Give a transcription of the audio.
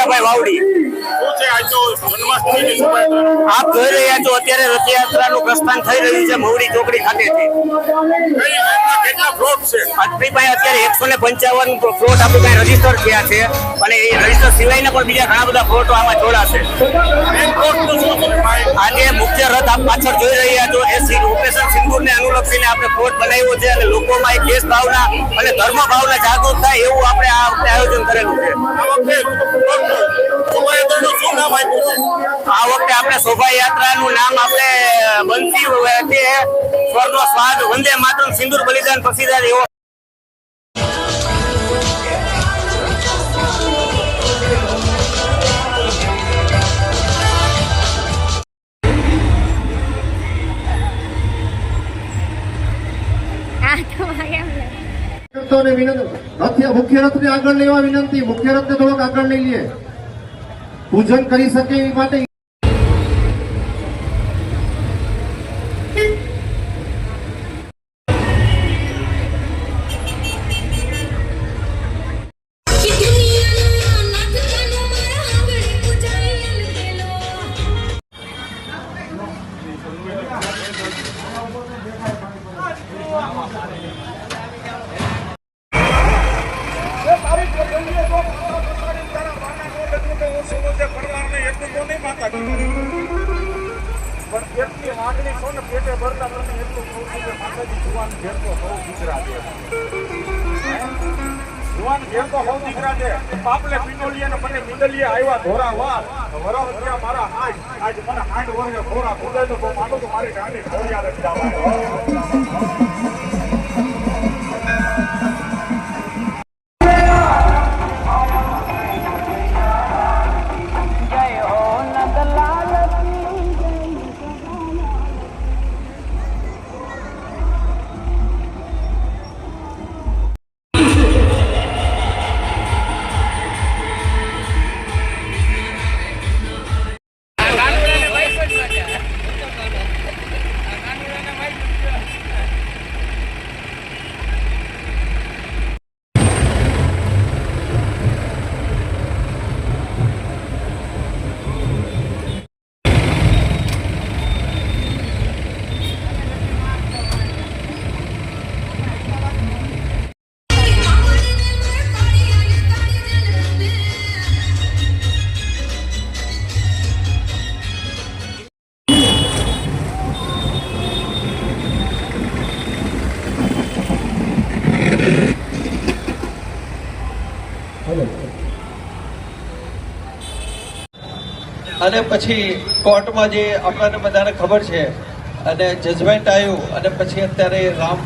રાજાભાઈ વાવડી. આપ જોઈ રહ્યા છો અત્યારે રથયાત્રાનું પ્રસ્થાન થઈ રહ્યું છે મહુડી ચોકડી ખાતેથી આપણી પાસે અત્યારે એકસો ને પંચાવન ફ્લોટ આપણી પાસે રજિસ્ટર થયા છે. અને એ રજિસ્ટર સિવાયના પણ બીજા ઘણા બધા ફ્લોટો આમાં જોડાશે. આજે મુખ્ય રથ આપ પાછળ જોઈ રહ્યા છો. એ ઓપરેશન સિંદૂરને અનુલક્ષીને આપણે ફ્લોટ બનાવ્યો છે અને લોકોમાં એક દેશ ભાવના અને ધર્મ ભાવના જાગૃત થાય એવું આપણે આ વખતે આયોજન કરેલું છે. આ વખતે આપણે શોભાયાત્રાનું નામ આપણે બનતી સ્વર્ગનો સ્વાદ વંદે માતરમ સિંદુર બલિદાન પસીદાર એવો રથ મુખ્ય રથને આગળ લેવા વિનંતી. મુખ્ય રથને થોડોક આગળ લઈ લઈએ પૂજન કરી શકે એ માટે પાપલે પિનોલી અને મને મિડલીએ આવ્યા ધોરા વાર વરસ ત્યાં મારા હાથ આજ મને હાથ વર્ષે ખોરા ખોદાય તો માનું તો મારી ગાંડી ખોરિયા નથી જવાનું અને પછી કોર્ટમાં જે આપણને બધાને ખબર છે, અને જજમેન્ટ આવ્યું, અને પછી અત્યારે રામ